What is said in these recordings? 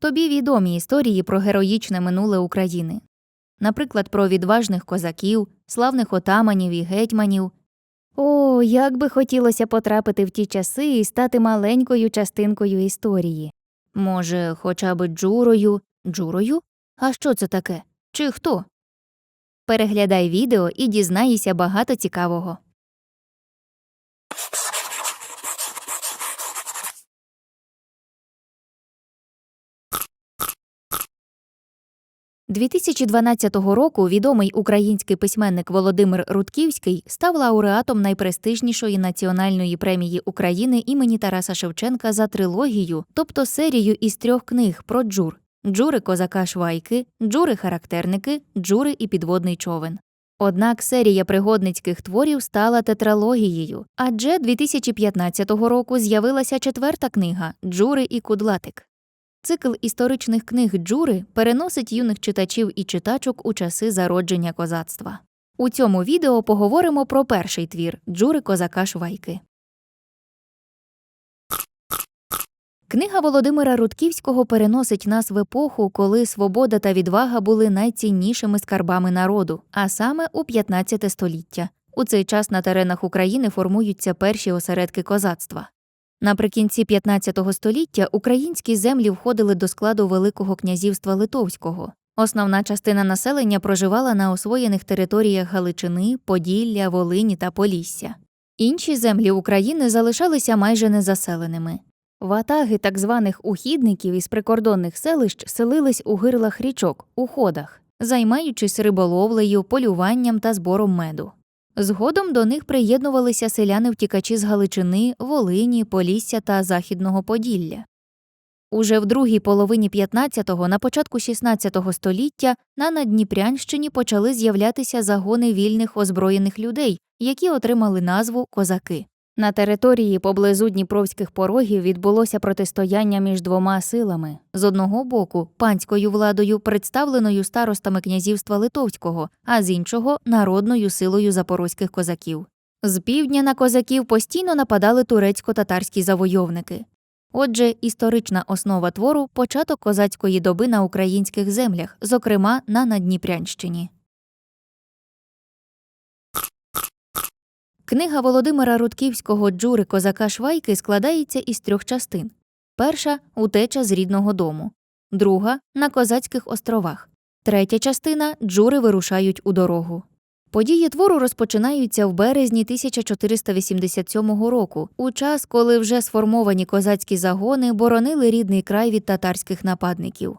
тобі відомі історії про героїчне минуле України. Наприклад, про відважних козаків, славних отаманів і гетьманів. О, як би хотілося потрапити в ті часи і стати маленькою частинкою історії. Може, хоча б джурою. Джурою? А що це таке? Чи хто? Переглядай відео і дізнаєшся багато цікавого. – 2012 року відомий український письменник Володимир Рудківський став лауреатом найпрестижнішої національної премії України імені Тараса Шевченка за трилогію, тобто серію із трьох книг про джур джури козака Швайки, джури характерники, джури і підводний човен. Однак серія пригодницьких творів стала тетралогією, адже 2015 року з'явилася четверта книга Джури і Кудлатик. Цикл історичних книг Джури переносить юних читачів і читачок у часи зародження козацтва. У цьому відео поговоримо про перший твір Джури козака Швайки. Книга Володимира Рудківського переносить нас в епоху, коли свобода та відвага були найціннішими скарбами народу, а саме у 15 століття. У цей час на теренах України формуються перші осередки козацтва. Наприкінці 15 століття українські землі входили до складу Великого князівства Литовського. Основна частина населення проживала на освоєних територіях Галичини, Поділля, Волині та Полісся. Інші землі України залишалися майже незаселеними. Ватаги так званих ухідників із прикордонних селищ селились у гирлах річок, у ходах, займаючись риболовлею, полюванням та збором меду. Згодом до них приєднувалися селяни втікачі з Галичини, Волині, Полісся та Західного Поділля. Уже в другій половині 15-го, на початку 16-го століття на Надніпрянщині почали з'являтися загони вільних озброєних людей, які отримали назву козаки. На території поблизу Дніпровських порогів відбулося протистояння між двома силами з одного боку панською владою, представленою старостами князівства Литовського, а з іншого народною силою запорозьких козаків. З півдня на козаків постійно нападали турецько-татарські завойовники. Отже, історична основа твору початок козацької доби на українських землях, зокрема на Надніпрянщині. Книга Володимира Рудківського Джури козака Швайки складається із трьох частин: перша утеча з рідного дому, друга на козацьких островах, третя частина джури вирушають у дорогу. Події твору розпочинаються в березні 1487 року, у час, коли вже сформовані козацькі загони боронили рідний край від татарських нападників.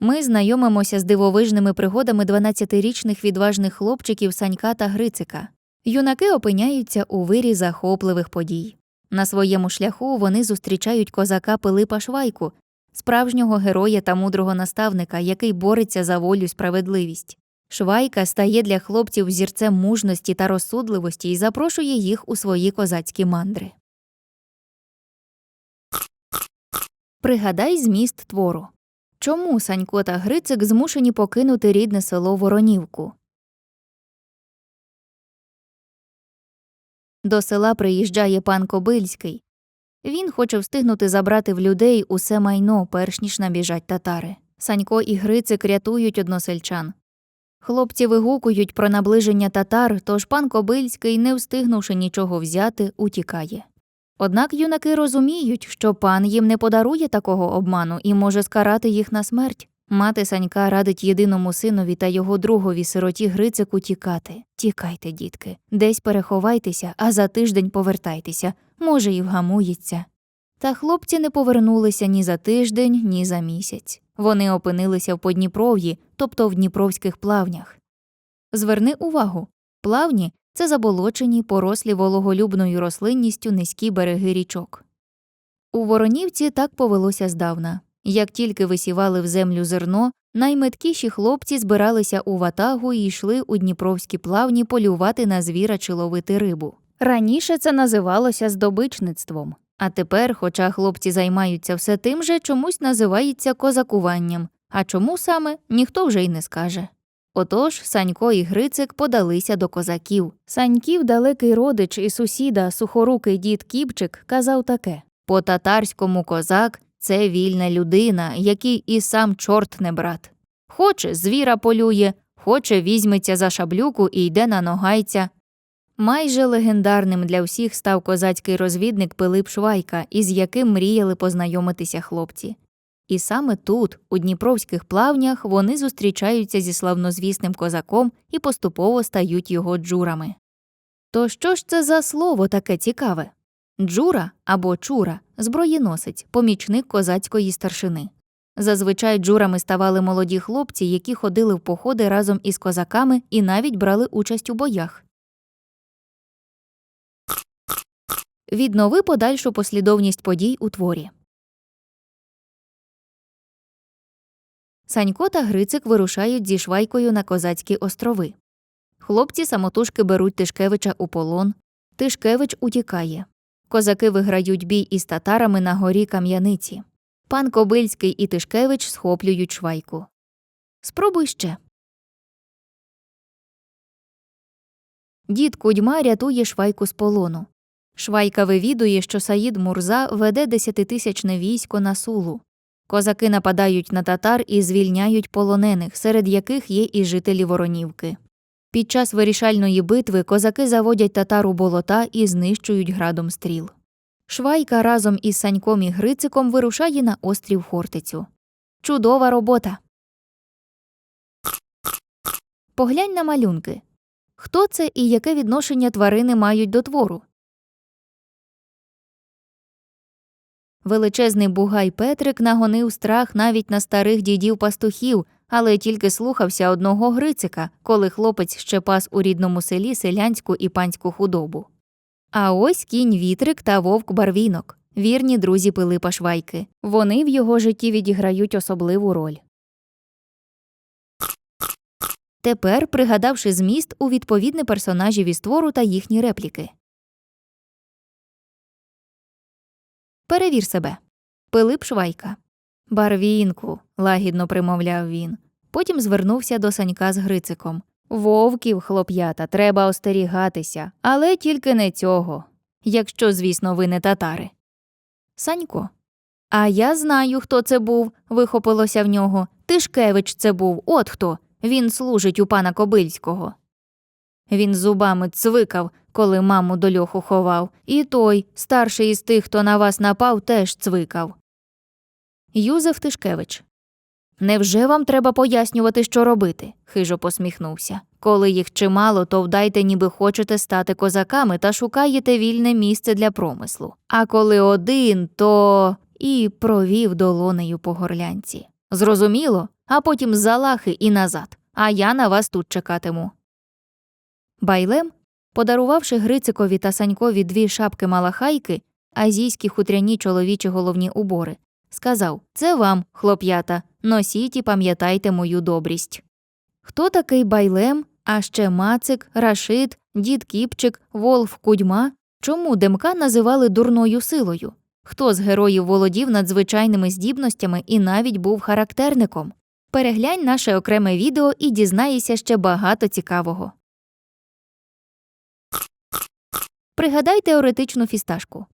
Ми знайомимося з дивовижними пригодами 12-річних відважних хлопчиків Санька та Грицика. Юнаки опиняються у вирі захопливих подій. На своєму шляху вони зустрічають козака Пилипа Швайку, справжнього героя та мудрого наставника, який бореться за волю справедливість. Швайка стає для хлопців зірцем мужності та розсудливості і запрошує їх у свої козацькі мандри. Пригадай зміст твору. Чому Санько та Грицик змушені покинути рідне село Воронівку? До села приїжджає пан Кобильський. Він хоче встигнути забрати в людей усе майно, перш ніж набіжать татари. Санько і Грицик рятують односельчан. Хлопці вигукують про наближення татар, тож пан Кобильський, не встигнувши нічого взяти, утікає. Однак юнаки розуміють, що пан їм не подарує такого обману і може скарати їх на смерть. Мати Санька радить єдиному синові та його другові сироті Грицику тікати. Тікайте, дітки, десь переховайтеся, а за тиждень повертайтеся, може, і вгамується. Та хлопці не повернулися ні за тиждень, ні за місяць. Вони опинилися в Подніпров'ї, тобто в Дніпровських плавнях. Зверни увагу плавні це заболочені, порослі вологолюбною рослинністю низькі береги річок. У Воронівці так повелося здавна. Як тільки висівали в землю зерно, найметкіші хлопці збиралися у ватагу і йшли у дніпровські плавні полювати на звіра чи ловити рибу. Раніше це називалося здобичництвом, а тепер, хоча хлопці займаються все тим же, чомусь називається козакуванням, а чому саме ніхто вже й не скаже. Отож Санько і Грицик подалися до козаків. Саньків далекий родич і сусіда, сухорукий дід Кіпчик, казав таке по татарському козак це вільна людина, який і сам чорт не брат. Хоче звіра полює, хоче візьметься за шаблюку і йде на ногайця. Майже легендарним для всіх став козацький розвідник Пилип Швайка, із яким мріяли познайомитися хлопці. І саме тут, у дніпровських плавнях, вони зустрічаються зі славнозвісним козаком і поступово стають його джурами. То що ж це за слово таке цікаве? Джура або чура зброєносець, помічник козацької старшини. Зазвичай джурами ставали молоді хлопці, які ходили в походи разом із козаками і навіть брали участь у боях. Віднови подальшу послідовність подій у творі. Санько та Грицик вирушають зі швайкою на козацькі острови. Хлопці самотужки беруть Тишкевича у полон. Тишкевич утікає. Козаки виграють бій із татарами на горі Кам'яниці. Пан Кобильський і Тишкевич схоплюють швайку. Спробуй ще. Дід Кудьма рятує швайку з полону. Швайка вивідує, що Саїд Мурза веде десятитисячне військо на сулу. Козаки нападають на татар і звільняють полонених, серед яких є і жителі Воронівки. Під час вирішальної битви козаки заводять татар у болота і знищують градом стріл. Швайка разом із Саньком і Грициком вирушає на острів Хортицю. Чудова робота. Поглянь на малюнки. Хто це і яке відношення тварини мають до твору? Величезний бугай Петрик нагонив страх навіть на старих дідів пастухів, але тільки слухався одного Грицика, коли хлопець ще пас у рідному селі селянську і панську худобу. А ось кінь вітрик та вовк барвінок, вірні друзі Пилипа Швайки. Вони в його житті відіграють особливу роль. Тепер, пригадавши зміст, у відповідне персонажів із твору та їхні репліки. Перевір себе. Пилип Швайка. Барвінку, лагідно примовляв він. Потім звернувся до Санька з Грициком. Вовків, хлоп'ята, треба остерігатися, але тільки не цього. Якщо, звісно, ви не татари. Санько. А я знаю, хто це був, вихопилося в нього. Тишкевич це був, от хто. Він служить у пана Кобильського. Він зубами цвикав, коли маму до льоху ховав, і той, старший із тих, хто на вас напав, теж цвикав. Юзеф Тишкевич. Невже вам треба пояснювати, що робити? хижо посміхнувся. Коли їх чимало, то вдайте, ніби хочете стати козаками та шукаєте вільне місце для промислу. А коли один, то і провів долонею по горлянці. Зрозуміло, а потім за лахи і назад. А я на вас тут чекатиму. Байлем, подарувавши Грицикові та Санькові дві шапки малахайки, азійські хутряні чоловічі головні убори, сказав Це вам, хлоп'ята, носіть і пам'ятайте мою добрість. Хто такий байлем, а ще Мацик, Рашид, дід Кіпчик, Волф Кудьма? Чому Демка називали дурною силою? Хто з героїв володів надзвичайними здібностями і навіть був характерником? Переглянь наше окреме відео і дізнаєшся ще багато цікавого. Пригадай теоретичну фісташку.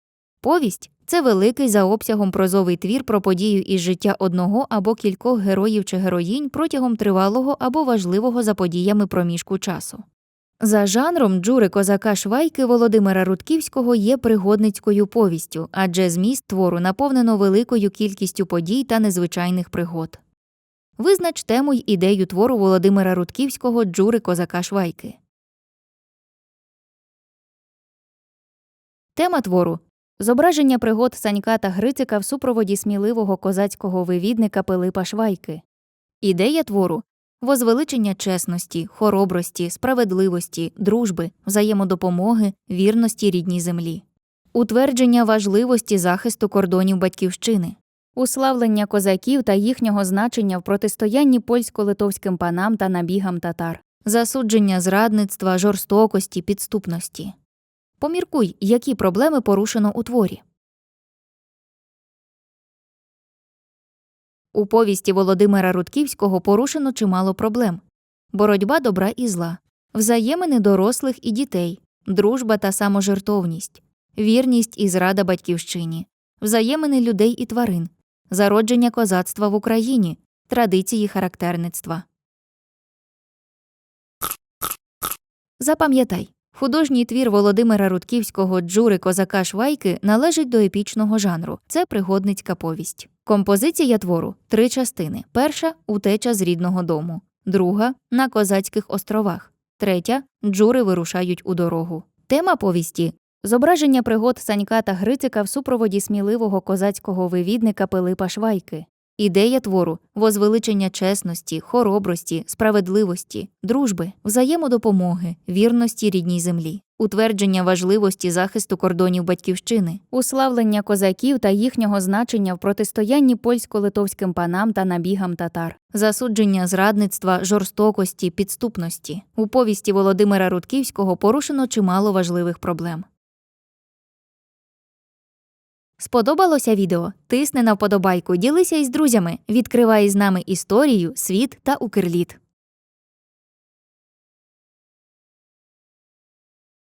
Повість це великий за обсягом прозовий твір про подію із життя одного або кількох героїв чи героїнь протягом тривалого або важливого за подіями проміжку часу. За жанром джури козака Швайки Володимира Рудківського є пригодницькою повістю, адже зміст твору наповнено великою кількістю подій та незвичайних пригод. Визнач тему й ідею твору Володимира Рудківського Джури козака Швайки. Тема твору зображення пригод Санька та Грицика в супроводі сміливого козацького вивідника Пилипа Швайки. Ідея твору возвеличення чесності, хоробрості, справедливості, дружби, взаємодопомоги, вірності рідній землі, утвердження важливості захисту кордонів батьківщини, уславлення козаків та їхнього значення в протистоянні польсько-литовським панам та набігам татар, засудження зрадництва, жорстокості, підступності. Поміркуй, які проблеми порушено у творі. У повісті Володимира Рудківського порушено чимало проблем боротьба добра і зла, взаємини дорослих і дітей, дружба та саможертовність, вірність і зрада батьківщині, взаємини людей і тварин, зародження козацтва в Україні, традиції характерництва. Запам'ятай, художній твір Володимира Рудківського Джури козака Швайки належить до епічного жанру. Це пригодницька повість. Композиція твору три частини: перша утеча з рідного дому, друга на козацьких островах, третя джури вирушають у дорогу. Тема повісті зображення пригод Санька та Грицика в супроводі сміливого козацького вивідника Пилипа Швайки. Ідея твору возвеличення чесності, хоробрості, справедливості, дружби, взаємодопомоги, вірності рідній землі, утвердження важливості захисту кордонів батьківщини, уславлення козаків та їхнього значення в протистоянні польсько-литовським панам та набігам татар, засудження зрадництва, жорстокості, підступності. У повісті Володимира Рудківського порушено чимало важливих проблем. Сподобалося відео? Тисни на вподобайку, ділися із друзями, відкривай з нами історію, світ та Укрліт.